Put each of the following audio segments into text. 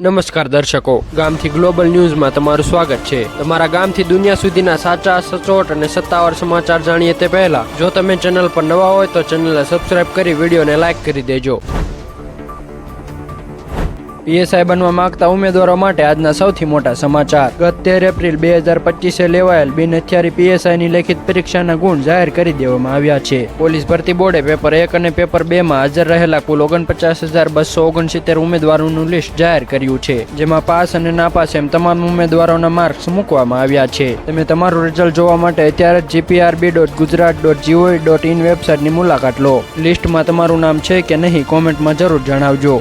નમસ્કાર દર્શકો, ગામથી ગ્લોબલ ન્યૂઝમાં તમારું સ્વાગત છે. તમારા ગામથી દુનિયા સુધીના સાચા, સચોટ અને સત્તાવાર સમાચાર જાણીએ તે પહેલા, જો તમે ચેનલ પર નવા હોય તો ચેનલને સબસ્ક્રાઇબ કરી, વિડીયોને લાઇક કરી દેજો. પીએસઆઈ બનવા માંગતા ઉમેદવારો માટે આજના સૌથી મોટા સમાચાર. ગત તેર એપ્રિલ બે હજાર પચીસે લેવાયેલ બિન હથિયારી પીએસઆઈની લેખિત પરીક્ષાના ગુણ જાહેર કરી દેવામાં આવ્યા છે. પોલીસ ભરતી બોર્ડે પેપર એક અને પેપર બે માં હાજર રહેલા કુલ ઓગણપચાસ હજાર બસો ઓગણસિત્તેર ઉમેદવારોનું લિસ્ટ જાહેર કર્યું છે, જેમાં પાસ અને નાપાસ એમ તમામ ઉમેદવારોના માર્ક્સ મૂકવામાં આવ્યા છે. તમે તમારું રિઝલ્ટ જોવા માટે અત્યારે જ GPRB dot Gujarat dot G O V dot in વેબસાઇટની મુલાકાત લો. લિસ્ટમાં તમારું નામ છે કે નહીં કોમેન્ટમાં જરૂર જણાવજો.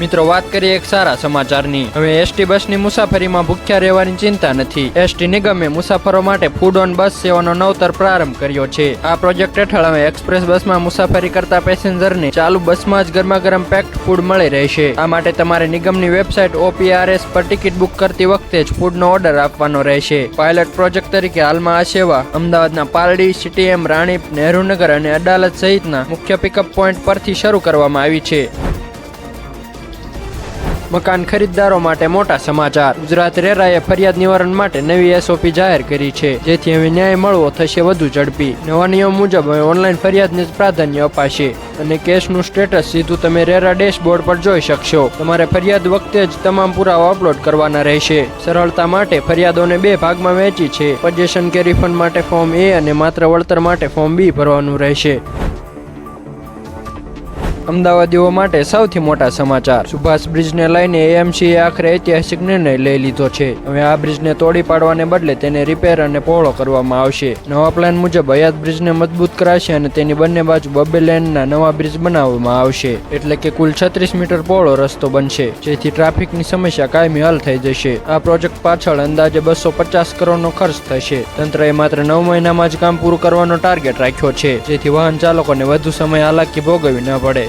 મિત્રો, વાત કરીએ એક સારા સમાચારની. હવે એસટી બસની મુસાફરીમાં ભૂખ્યા રહેવાની ચિંતા નથી. એસટી નિગમે મુસાફરો માટે ફૂડ ઓન બસ સેવાનો નવતર પ્રારંભ કર્યો છે. આ પ્રોજેક્ટ હેઠળ હવે એક્સપ્રેસ બસમાં મુસાફરી કરતા પેસેન્જરને ચાલુ બસમાં જ ગરમા ગરમ પેક્ડ ફૂડ મળી રહેશે. આ માટે તમારે નિગમની વેબસાઇટ ઓપીઆરએસ પર ટિકિટ બુક કરતી વખતે જ ફૂડનો ઓર્ડર આપવાનો રહેશે. પાયલટ પ્રોજેક્ટ તરીકે હાલમાં આ સેવા અમદાવાદના પાલડી સીટીએમ રાણીપ નહેરુનગર અને અડાલત સહિતના મુખ્ય પિકઅપ પોઈન્ટ પરથી શરૂ કરવામાં આવી છે. મકાન ખરીદદારો માટે મોટા સમાચાર. ગુજરાત રેરાએ ફરિયાદ નિવારણ માટે નવી એસઓપી જાહેર કરી છે, જેથી હવે ન્યાય મળવો થશે વધુ ઝડપી. નવા નિયમ મુજબ હવે ઓનલાઈન ફરિયાદને જ પ્રાધાન્ય અપાશે. અને કેસનું સ્ટેટસ સીધું તમે રેરા ડેશબોર્ડ પર જોઈ શકશો. તમારે ફરિયાદ વખતે જ તમામ પુરાવા અપલોડ કરવાના રહેશે. સરળતા માટે ફરિયાદોને બે ભાગમાં વહેંચી છે. પજેશન કે રિફંડ માટે ફોર્મ એ અને માત્ર વળતર માટે ફોર્મ બી ભરવાનું રહેશે. અમદાવાદીઓ માટે સૌથી મોટા સમાચાર. સુભાષ બ્રિજને લઈને એએમસીએ આખરે ઐતિહાસિક નિર્ણય લઈ લીધો છે. હવે આ બ્રિજને તોડી પાડવાને બદલે તેને રિપેર અને પહોળો કરવામાં આવશે. નવા પ્લાન મુજબ હયાત બ્રિજને મજબૂત કરાશે અને તેની બંને બાજુ બબ્બે લેનના નવા બ્રિજ બનાવવામાં આવશે. એટલે કે કુલ છત્રીસ મીટર પહોળો રસ્તો બનશે, જેથી ટ્રાફિકની સમસ્યા કાયમી હલ થઈ જશે. આ પ્રોજેક્ટ પાછળ અંદાજે બસો પચાસ કરોડનો ખર્ચ થશે. તંત્રએ માત્ર નવ મહિનામાં જ કામ પૂરું કરવાનો ટાર્ગેટ રાખ્યો છે, જેથી વાહન ચાલકોને વધુ સમય હાલાકી ભોગવવી ન પડે.